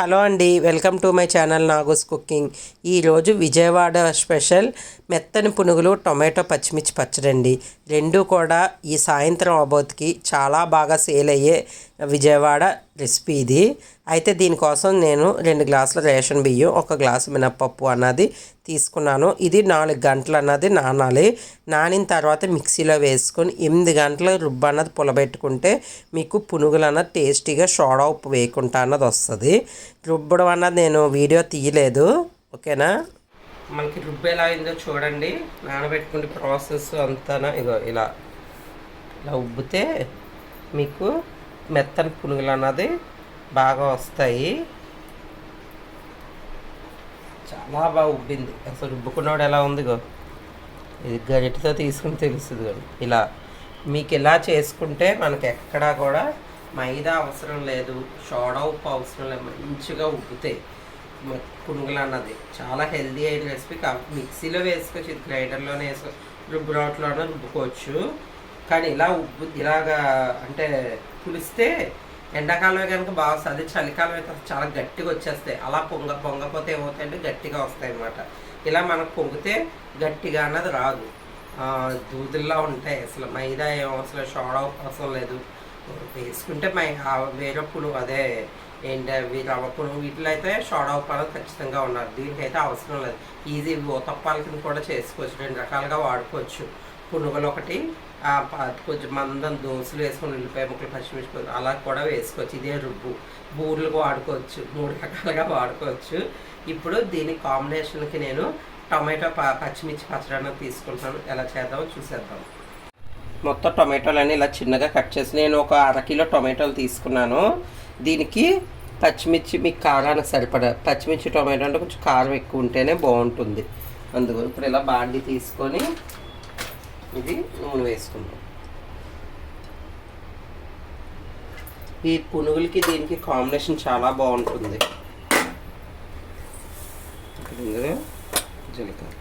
Hello అండి welcome to my channel Nago's cooking. ఈరోజు Vijayawada special మెత్తని పునుగులు టొమాటో పచ్చిమిర్చి పచ్చడండి. రెండు కూడా ఈ సాయంత్రం అబోత్కి చాలా బాగా సేల్ అయ్యే విజయవాడ రెసిపీ ఇది. అయితే దీనికోసం నేను రెండు గ్లాసుల రేషన్ బియ్యం ఒక గ్లాసు మినప్పప్పు అన్నది తీసుకున్నాను. ఇది నాలుగు గంటలు అన్నది నానాలి. నానిన తర్వాత మిక్సీలో వేసుకొని ఎనిమిది గంటలు రుబ్బు అన్నది పులబెట్టుకుంటే మీకు పునుగులు అన్నది టేస్టీగా సోడా ఉప్పు వేయకుండా అన్నది వస్తుంది. రుబ్బడం అన్నది నేను వీడియో తీయలేదు. ఓకేనా? మనకి రుబ్బు ఎలా అయిందో చూడండి. నానబెట్టుకుంటే ప్రాసెస్ అంతా ఇగో ఇలా. ఇలా ఉబ్బితే మీకు మెత్తని పునుగులు అన్నది బాగా వస్తాయి. చాలా బాగా ఉబ్బింది. అసలు రుబ్బుకున్నవాడు ఎలా ఉందిగో ఇది గరిటతో తీసుకుని తెలుస్తుంది కానీ ఇలా మీకు ఇలా చేసుకుంటే మనకి ఎక్కడా కూడా మైదా అవసరం లేదు. సోడా ఉప్పు అవసరం లేదు. మంచిగా ఉబ్బుతాయి. పునుగులు అన్నది. చాలా హెల్దీ అయిన రెసిపీ. కాబట్టి మిక్సీలో వేసుకోవచ్చు. ఇది గ్రైండర్లోనే వేసుకో రుబ్బు రోట్లోనే రుబ్బుకోవచ్చు. కానీ ఇలా ఉబ్బు ఇలాగా అంటే పులిస్తే ఎండాకాలం కనుక బాగా వస్తుంది అదే చలికాలం అయితే చాలా గట్టిగా వచ్చేస్తాయి. అలా పొంగ పొంగపోతే ఏమవుతాయంటే గట్టిగా వస్తాయి అన్నమాట. ఇలా మనకు పొంగితే గట్టిగా అన్నది రాదు. దూదుల్లా ఉంటాయి. అసలు మైదా ఏం అవసరం లేదు, అవసరం లేదు. వేసుకుంటే మై వేరే పులు అదే ఏంటి అవి రవ్వ వీటిలో అయితే సోడా ఉప్పు ఖచ్చితంగా ఉన్నారు దీనికైతే అవసరం లేదు. ఈజీ తప్పాల కింద కూడా చేసుకోవచ్చు. రెండు రకాలుగా వాడుకోవచ్చు. పునుగులు ఒకటి కొంచెం మందం దోశలు వేసుకొని ఉల్లిపాయ ముక్కలు పచ్చిమిర్చి అలా కూడా వేసుకోవచ్చు. ఇదే రుబ్బు. బూర్లు వాడుకోవచ్చు. మూడు రకాలుగా వాడుకోవచ్చు. ఇప్పుడు దీని కాంబినేషన్కి నేను టమాటో ప- పచ్చిమిర్చి పచ్చడి తీసుకుంటాను ఎలా చేద్దామో చూసేద్దాం. మొత్తం టొమాటోలన్నీ ఇలా చిన్నగా కట్ చేసి నేను ఒక అరకిలో టొమాటోలు తీసుకున్నాను. దీనికి పచ్చిమిర్చి మీకు కారానికి సరిపడా పచ్చిమిర్చి టొమాటో అంటే కొంచెం కారం ఎక్కువ ఉంటేనే బాగుంటుంది. అందుకు ఇప్పుడు ఇలా బాండి తీసుకొని ఇది నూనె వేసుకుందాం. ఈ పునుగులకి దీనికి కాంబినేషన్ చాలా బాగుంటుంది. ఇందులో జీలకర్ర.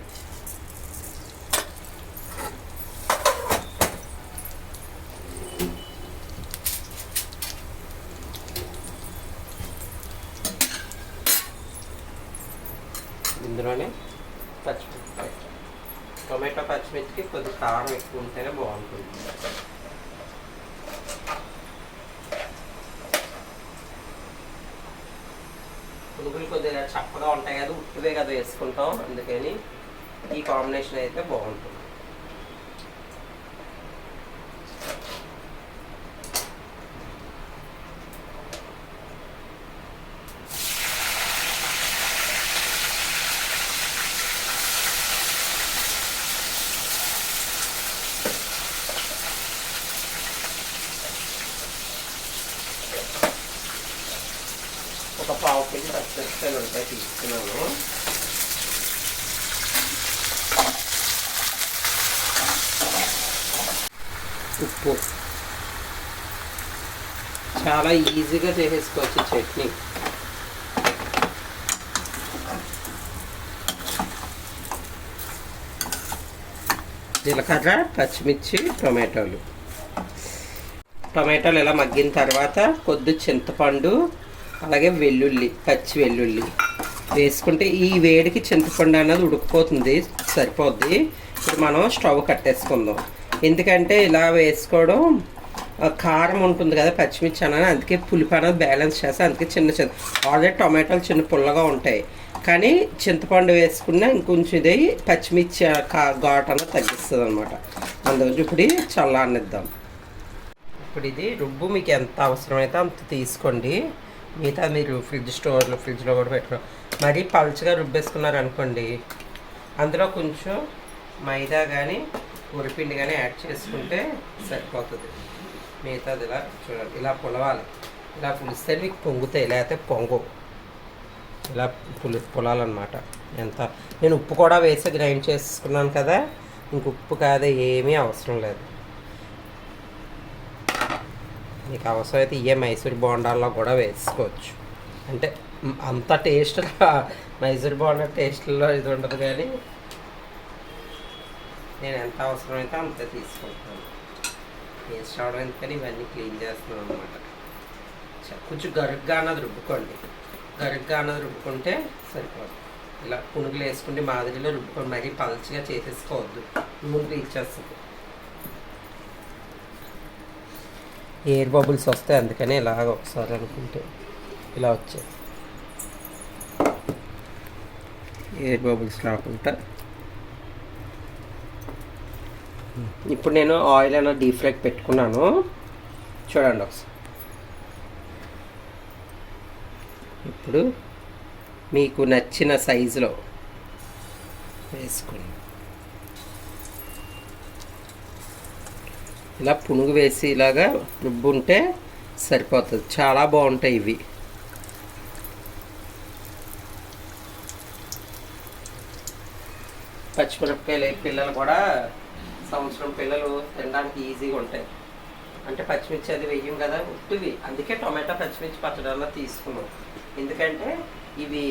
ఇందులోనే పచ్చిమిరపకాయ టొమాటో పచ్చిమిర్చికి కొద్ది కారం ఎక్కువ ఉంటేనే బాగుంటుంది. పునుగులు కొద్దిగా చప్పగా ఉంటాయి కదా ఉప్పువే కదా వేసుకుంటాం. అందుకని ఈ కాంబినేషన్ అయితే బాగుంటుంది ఒక పావు కేజీ పచ్చిమిరపకాయలు ఉంటాయి తీసుకున్నాను ఉప్పు చాలా ఈజీగా చేసేసుకోవచ్చు చట్నీ. జీలకర్ర పచ్చిమిర్చి టొమాటోలు. టొమాటోలు ఇలా మగ్గిన తర్వాత కొద్ది చింతపండు అలాగే వెల్లుల్లి పచ్చి వెల్లుల్లి. వేసుకుంటే ఈ వేడికి చింతపండు అనేది ఉడికిపోతుంది సరిపోద్ది. ఇప్పుడు మనం స్టవ్ కట్టేసుకుందాం. ఎందుకంటే ఇలా వేసుకోవడం కారం ఉంటుంది కదా పచ్చిమిర్చి అన్నది అందుకే పులిపు అనేది బ్యాలెన్స్ చేస్తే అందుకే చిన్న చిన్న ఆల్రెడీ టొమాటోలు చిన్న పుల్లగా ఉంటాయి. కానీ చింతపండు వేసుకున్నా ఇంకొంచెం ఇది పచ్చిమిర్చి కా- ఘాట్ అన్నది తగ్గిస్తుంది అనమాట అందుకని ఇప్పుడు ఇది చల్లారనిద్దాం. ఇప్పుడు ఇది రుబ్బు మీకు ఎంత అవసరమైతే అంత తీసుకోండి. మిగతా మీరు ఫ్రిడ్జ్ స్టోర్లో ఫ్రిడ్జ్లో కూడా పెట్టుకోండి మరీ పలుచగా రుబ్బేసుకున్నారు అనుకోండి అందులో కొంచెం మైదా కానీ ఉరిపిండి కానీ యాడ్ చేసుకుంటే సరిపోతుంది. మిగతాది ఇలా చూడండి. ఇలా పులవాలి. ఇలా పులిస్తే మీకు పొంగుతాయి లేకపోతే పొంగు. ఇలా పులి పులాలన్నమాట. ఎంత? నేను ఉప్పు కూడా వేసి గ్రైండ్ చేసుకున్నాను కదా ఇంక ఉప్పు కాదు ఏమీ అవసరం లేదు. మీకు అవసరమైతే ఇవే మైసూర్ బోండాల్లో కూడా వేసుకోవచ్చు. అంటే అంత టేస్ట్ మైసూర్ బోండా టేస్ట్లో ఇది ఉండదు కానీ నేను ఎంత అవసరమైతే అంత తీసుకుంటాను. టేస్ట్ రావడం ఎందుకని ఇవన్నీ క్లీన్ చేస్తున్నాం అనమాట కొంచెం గరుగ్గా అన్నది రుబ్బుకోండి. గరిగ్గా అన్నది రుబ్బుకుంటే సరిపోదు. ఇలా పునుగులు వేసుకుంటే మాదిరిలో రుబ్బుకొని మరీ పల్చగా చేసేసుకోవద్దు. ముందు ఇచ్చేస్తుంది. ఎయిర్ బబుల్స్ వస్తాయి. అందుకని ఇలాగ ఒకసారి అనుకుంటే ఇలా వచ్చాయి. ఎయిర్ బబుల్స్ రాకుండా ఇప్పుడు నేను ఆయిల్ అయినా డీప్ ఫ్రైకి పెట్టుకున్నాను. చూడండి ఒకసారి. ఇప్పుడు మీకు నచ్చిన సైజులో వేసుకోండి ఇలా పునుగు వేసి ఇలాగా రుబ్బుంటే సరిపోతుంది. చాలా బాగుంటాయి ఇవి. పచ్చిమిరపకాయలు పిల్లలు కూడా సంవత్సరం పిల్లలు తినడానికి ఈజీగా ఉంటాయి. అంటే పచ్చిమిర్చి అది వెయ్యం కదా ఉట్టివి అందుకే టొమాటో పచ్చిమిర్చి పచ్చడి అలా తీసుకున్నాం. ఎందుకంటే ఇవి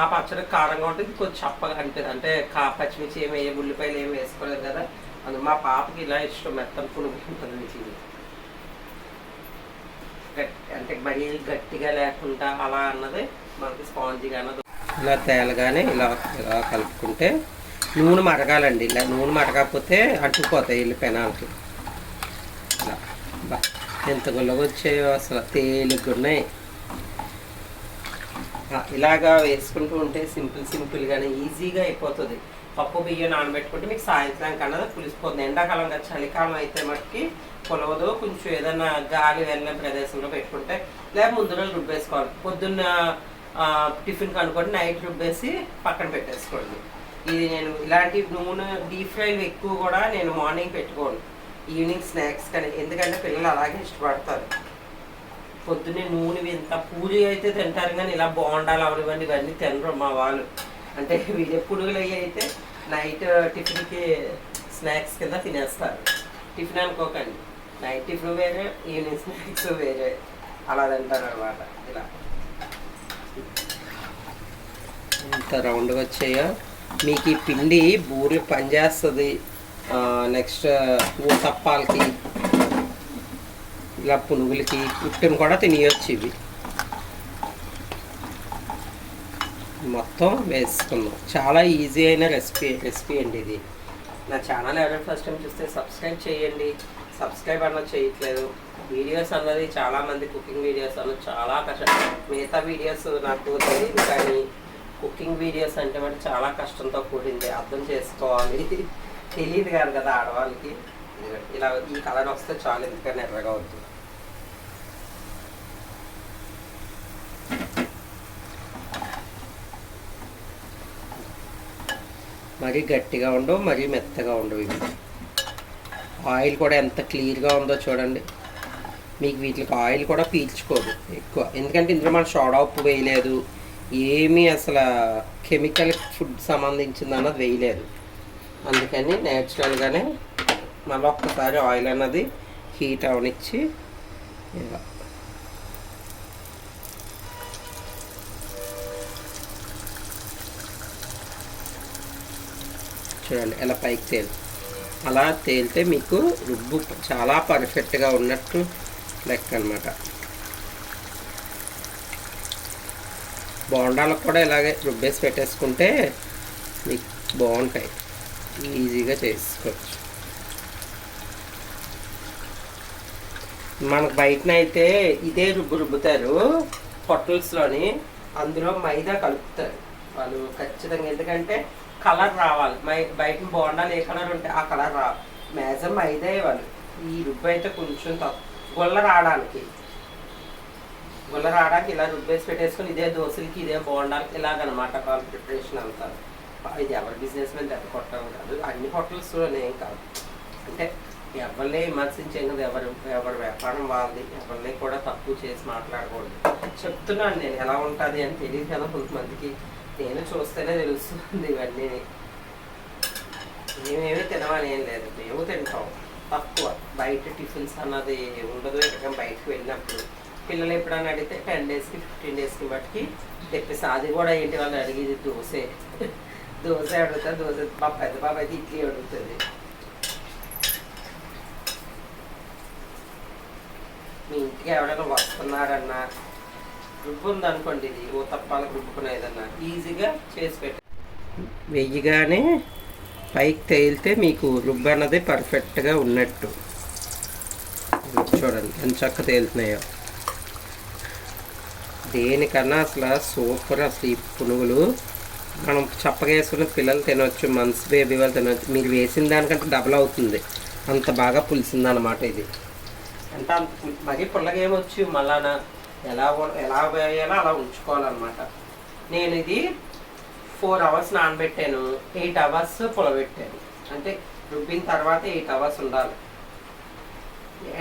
ఆ పచ్చడి కారంగా ఉంటుంది కొంచెం చప్పగా అనిపిస్తుంది అంటే కా పచ్చిమిర్చి ఏమి వేయ ఉల్లిపాయలు ఏమి వేసుకోలేదు కదా. అందుకు మా పాపకి ఇలా ఇష్టం మెత్తని పునుగు ఉంటుంది ఇది అంటే మరీ గట్టిగా లేకుండా అలా అన్నది మనకి స్పాంజీగా అన్నది. ఇలా తేలగానే ఇలా ఇలా కలుపుకుంటే నూనె మరగాలండి. ఇలా నూనె మరగకపోతే అంటుకుపోతాయి వీళ్ళు పెనాలకి ఇలా బా ఎంత గుల్లగా వచ్చాయో అసలు తేలిగ్గా ఉన్నాయి ఇలాగా వేసుకుంటూ ఉంటే సింపుల్ సింపుల్గానే ఈజీగా అయిపోతుంది. పప్పు బియ్యం నానబెట్టుకుంటే మీకు సాయంత్రం కన్నా పులిసిపోతుంది. ఎండాకాలం కదా చలికాలం అయితే మటుకి పొలవదు కొంచెం ఏదైనా గాలి వెళ్ళిన ప్రదేశంలో పెట్టుకుంటే లేదా ముందు రోజు రుబ్బేసుకోవాలి. పొద్దున్న టిఫిన్ కనుక్కొని నైట్ రుబ్బేసి పక్కన పెట్టేసుకోండి. ఇది నేను ఇలాంటి నూనె డీప్ ఫ్రై ఎక్కువ కూడా నేను మార్నింగ్ పెట్టుకోను. ఈవినింగ్ స్నాక్స్ కానీ ఎందుకంటే పిల్లలు అలాగే ఇష్టపడతారు. పొద్దున్నే నూనె ఇంత పూరి అయితే తింటారు కానీ ఇలా బోండాలు అవనివ్వండి ఇవన్నీ తినరు మా వాళ్ళు. అంటే వీళ్ళ పునుగులు అయితే నైట్ టిఫిన్కి స్నాక్స్ కింద తినేస్తారు. టిఫిన్ అనుకోకండి. నైట్ టిఫిన్ వేరే ఈవినింగ్ స్నాక్స్ వేరే. అలా తింటారు అనమాట ఇలా. ఇంత రౌండ్గా వచ్చాయా? మీకు ఈ పిండి బూరి పనిచేస్తుంది. నెక్స్ట్ ఊతప్పాలకి ఇలా పునుగులకి ఉట్టును కూడా తినేయచ్చు ఇవి. మొత్తం వేసుకుందాం చాలా ఈజీ అయిన రెసిపీ రెసిపీ అండి ఇది. నా ఛానల్ ఎవరైనా ఫస్ట్ టైం చూస్తే సబ్స్క్రైబ్ చేయండి. సబ్స్క్రైబ్ అన్నది చేయట్లేదు. వీడియోస్ అన్నది చాలామంది కుకింగ్ వీడియోస్ అన్నది చాలా కష్టం. మిగతా వీడియోస్ నాకు తెలియదు కానీ కుకింగ్ వీడియోస్ అంటే మరి చాలా కష్టంతో కూడింది అర్థం చేసుకోవాలి. తెలియదు కాదు కదా ఆడవాళ్ళకి. ఇలా ఈ కలర్ వస్తే చాలా ఎందుకని ఎర్రగా అవుతుంది మరీ గట్టిగా ఉండవు మరీ మెత్తగా ఉండవు ఇవి. ఆయిల్ కూడా ఎంత క్లియర్గా ఉందో చూడండి. మీకు వీటికి ఆయిల్ కూడా పీల్చుకోదు ఎక్కువ. ఎందుకంటే ఇందులో మనం సోడా ఉప్పు వేయలేదు. ఏమీ అసలు కెమికల్ ఫుడ్ సంబంధించింది అన్నది వేయలేదు. అందుకని నేచురల్గానే మళ్ళీ ఒక్కసారి ఆయిల్ అన్నది హీట్ అవనిచ్చి ఇలా చూడండి ఎలా పైకి తేలు. అలా తేలితే మీకు రుబ్బు చాలా పర్ఫెక్ట్గా ఉన్నట్టు లెక్క అనమాట బోండాలకు కూడా ఇలాగే రుబ్బేసి పెట్టేసుకుంటే మీకు బాగుంటాయి. ఈజీగా చేసుకోవచ్చు. మనకు బయటన అయితే ఇదే రుబ్బు రుబ్బుతారు హోటల్స్లోని అందులో మైదా కలుపుతారు. వాళ్ళు ఖచ్చితంగా ఎందుకంటే కలర్ రావాలి. మై బయట బోండాలు ఏ కలర్ ఉంటే ఆ కలర్ రా మ్యాక్సిమం మైదే వాళ్ళు. ఈ రుబ్బు అయితే కొంచెం తక్కువ. గొల్ల రావడానికి గుల్ల రావడానికి ఇలా రుబ్బేసి పెట్టేసుకొని ఇదే దోశలకి ఇదే బోండాలకి ఇలాగనమాట వాళ్ళ ప్రిపరేషన్ అంతా. ఇది ఎవరి బిజినెస్ మీద దెబ్బ కొట్టడం కాదు అన్ని హోటల్స్లోనే ఏం కాదు. అంటే ఎవరిని విమర్శించేం కదా ఎవరు ఎవరి వ్యాపారం వాళ్ళది ఎవరిని కూడా తక్కువ చేసి మాట్లాడకూడదు. చెప్తున్నాను నేను ఎలా ఉంటుంది అని తెలియదు కదా కొంతమందికి. నేను చూస్తేనే తెలుస్తుంది ఇవన్నీ. మేమేమి తినమని ఏం లేదు మేము తింటాం. తక్కువ. బయట టిఫిన్స్ అన్నది ఉండదు ఎక్కడ బయటకు వెళ్ళినప్పుడు. పిల్లలు ఎప్పుడైనా అడిగితే టెన్ డేస్కి ఫిఫ్టీన్ డేస్కి బట్టి తెప్పిస్తా. అది కూడా ఏంటి వాళ్ళు అడిగేది దోశే. దోశ అడుగుతా దోశ మా పెద్ద బాబు అయితే ఇడ్లీ అడుగుతుంది మీ ఇంటికి ఎవరైనా వస్తున్నారన్నా రుబ్బు ఉందనుకోండి ఇది. ఓ తప్పాలకు రుబ్బుకునేదన్నా ఈజీగా చేసి పెట్ట వెయ్యగానే పైకి తేలితే మీకు రుబ్బు అన్నది పర్ఫెక్ట్గా ఉన్నట్టు. చూడండి ఎంత చక్క తేలుతున్నాయో. దేనికన్నా అసలు సూపర్ అసలు ఈ పునుగులు. మనం చప్పగా వేసుకున్న పిల్లలు తినొచ్చు మంత్స్ బేబీ వాళ్ళు తినొచ్చు. మీరు వేసిన దానికంటే డబల్ అవుతుంది. అంత బాగా పులిసిందనమాట ఇది. అంటే అంత మరీ పుల్లగా ఏమొచ్చు ఎలా ఎలా వేయాలో అలా ఉంచుకోవాలన్నమాట. నేను ఇది ఫోర్ అవర్స్ నానబెట్టాను. ఎయిట్ అవర్స్ పులబెట్టాను అంటే రుబ్బిన తర్వాత ఎయిట్ అవర్స్ ఉండాలి.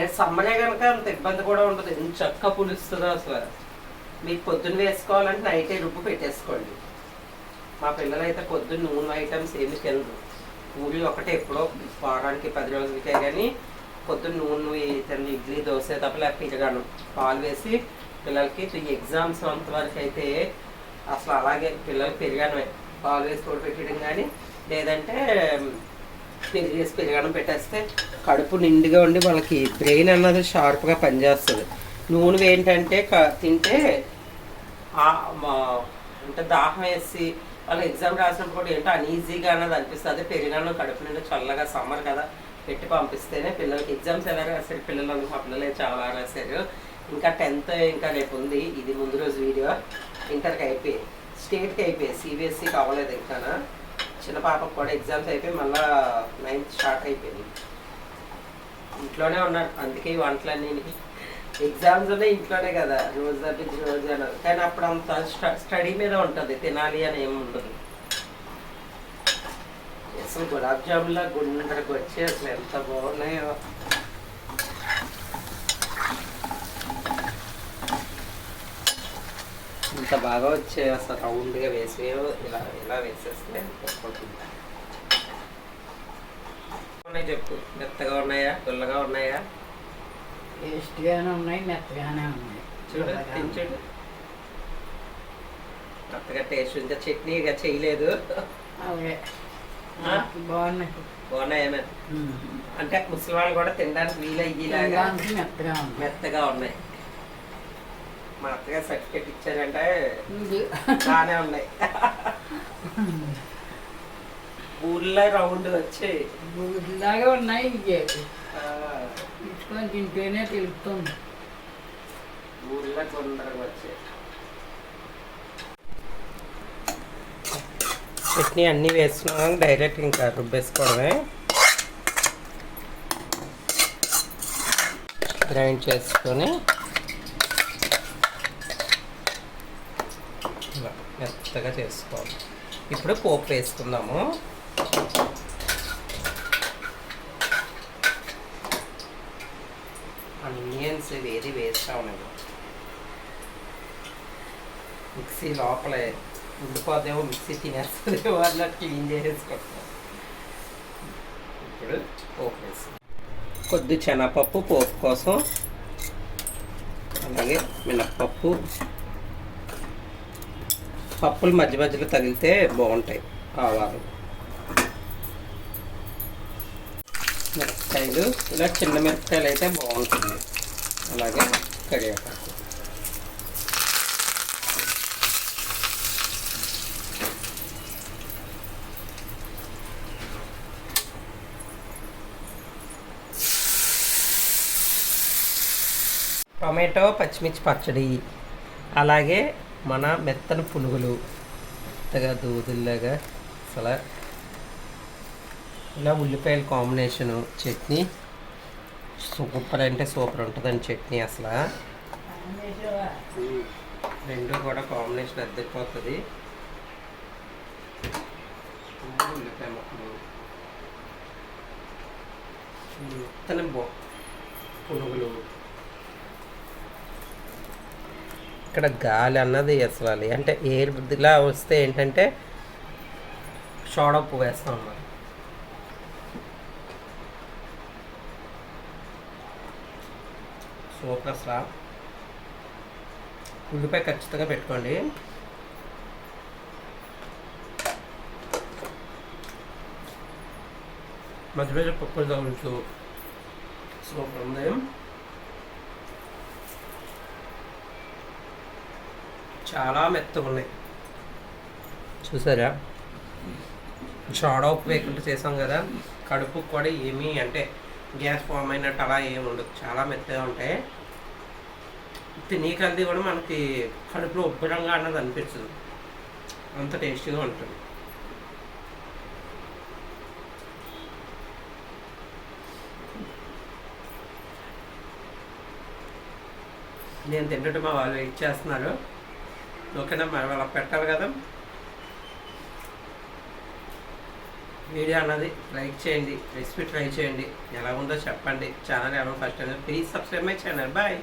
ఏ సమ్మరే కనుక అంత ఇబ్బంది కూడా ఉండదు. ఎంత చక్క పులుస్తుందో అసలు. మీకు పొద్దున్న వేసుకోవాలంటే నైటే రుబ్బు పెట్టేసుకోండి. మా పిల్లలైతే పొద్దున్న నూనె ఐటమ్స్ ఏమి తినరు. పూరి ఒకటే ఎప్పుడో వారానికి పది రోజులకే కానీ పొద్దున్న నూనె తిన ఇడ్లీ దోశ తప్ప లేకపోతే ఇరగాను పాలు వేసి పిల్లలకి ఈ ఎగ్జామ్స్ అంతవరకు అయితే అసలు అలాగే పిల్లలు పెరిగాను పాలు వేసి పెట్టడం కానీ లేదంటే పెరిగి వేసి పెరిగాను పెట్టేస్తే కడుపు నిండుగా ఉండి వాళ్ళకి బ్రెయిన్ అన్నది షార్ప్గా పనిచేస్తుంది. నూనె ఏంటంటే తింటే అంటే దాహం వేసి వాళ్ళు ఎగ్జామ్ రాసినప్పుడు కూడా ఏంటో అన్ఈజీగా అన్నది అనిపిస్తుంది. అదే కడుపు నిండా చల్లగా సమ్మర్ కదా పెట్టి పంపిస్తేనే పిల్లలకి ఎగ్జామ్స్ ఎలా రాశారు? పిల్లలు మా పిల్లలే చాలా బాగా రాశారు. ఇంకా టెన్త్ ఇంకా రేపు ఉంది. ఇది ముందు రోజు వీడియో. ఇంటర్కి అయిపోయి స్టేట్కి అయిపోయి సిబిఎస్సికి అవ్వలేదు ఇంకా చిన్న పాపకు కూడా ఎగ్జామ్స్ అయిపోయి మళ్ళా నైన్త్ స్టార్ట్ అయిపోయింది. ఇంట్లోనే ఉన్నాడు. అందుకే ఈ వంటలన్నీ ఎగ్జామ్స్ ఉన్నాయి ఇంట్లోనే కదా రోజు తప్పించి రోజు అన్నారు కానీ అప్పుడు అంత స్టడీ మీద ఉంటుంది తినాలి అని ఏమి ఉండదు. అసలు గులాబ్ జామున్లా గుండ్రకు వచ్చి అసలు ఎంత బాగున్నాయో. ఇంత బాగా వచ్చే అసలు రౌండ్గా వేసి ఇలా ఇలా వేసేస్తే సరిపోతుంది. ఉన్నాయి చెప్పు. మెత్తగా ఉన్నాయా? గుల్లగా ఉన్నాయా? టేస్ట్గానే ఉన్నాయి మెత్తగానే ఉన్నాయి. చూడు కొత్తగా టేస్ట్ ఇంకా చట్నీ ఇక చేయలేదు. ఆ? బాగున్నాయి. బాగున్నాయేమే అంటే ముసలి వాళ్ళు కూడా తినడానికి వీలయ్యేలాగా మెత్తగా ఉంది మెత్తగా ఉన్నాయి. మా అత్తగా సర్టిఫికేట్ ఇచ్చారంటే బాగానే ఉన్నాయి. ఊర్లో రౌండ్ వచ్చి ఇలాగే ఉన్నాయి ఇవి ఆ, తీసుకొని తింటేనే తెలుస్తుంది. ఊర్లో తొందరగా వచ్చాయి చట్నీ అన్నీ వేసుకున్నాం డైరెక్ట్ ఇంకా రుబ్బేసుకోవడమే. గ్రైండ్ చేసుకొని మెత్తగా చేసుకోవాలి. ఇప్పుడు పోపు వేసుకుందాము. మిక్సీ వేది వేస్తా ఉన్నాను మిక్సీ లోపలే ఉండిపోదేమో మిక్సీ తినేస్తుందేమో అన్నట్టు క్లీన్ చేసేసుకుంటాం. ఇప్పుడు పోపు వేసి కొద్ది శనగపప్పు పోపు కోసం అలాగే మినప్పప్పు. పప్పులు మధ్య మధ్యలో తగిలితే బాగుంటాయి ఆవాలు. మిరపకాయలు ఇలా చిన్న మిరపకాయలు అయితే బాగుంటుంది. అలాగే కరివేపాకు టొమాటో పచ్చిమిర్చి పచ్చడి అలాగే మన మెత్తని పునుగులు మెత్తగా దూదుల్లాగా అసలు ఇలా ఉల్లిపాయల కాంబినేషను చట్నీ సూపర్ అంటే సూపర్ ఉంటుందండి చట్నీ అసలు. రెండు కూడా కాంబినేషన్ అద్దెపోతుంది ఉల్లిపాయ ముక్కలు. మెత్తని పునుగులు. ఇక్కడ గాలి అన్నది అసలు అంటే ఎయిర్ ఇలా వస్తే ఏంటంటే షోడప్పు వేస్తాం అన్నమాట. సూపర్ అసలు ఉల్లిపాయ ఖచ్చితంగా పెట్టుకోండి. మధ్య మధ్య పప్పులు తగులుతూ సూపర్ ఉంది. చాలా మెత్తగా ఉన్నాయి. చూసారా? సోడా ఉప్పు వేయకుండా చేసాం కదా. కడుపు కూడా ఏమీ అంటే గ్యాస్ ఫామ్ అయినట్టు అలా ఏమి ఉండదు. చాలా మెత్తగా ఉంటాయి. తినే కల్దీ కూడా మనకి కడుపులో ఉబ్బరంగా అన్నది అనిపించదు అంత టేస్టీగా ఉంటుంది. నేను తింటుంటే మా వాళ్ళు వెయిట్ చేస్తున్నారు. ఓకేనా మరి వాళ్ళకి పెట్టాలి కదా. వీడియో అన్నది లైక్ చేయండి రెసిపీ ట్రై చేయండి. ఎలా ఉందో చెప్పండి. ఛానల్ ఏమైనా first time please subscribe my channel. Bye.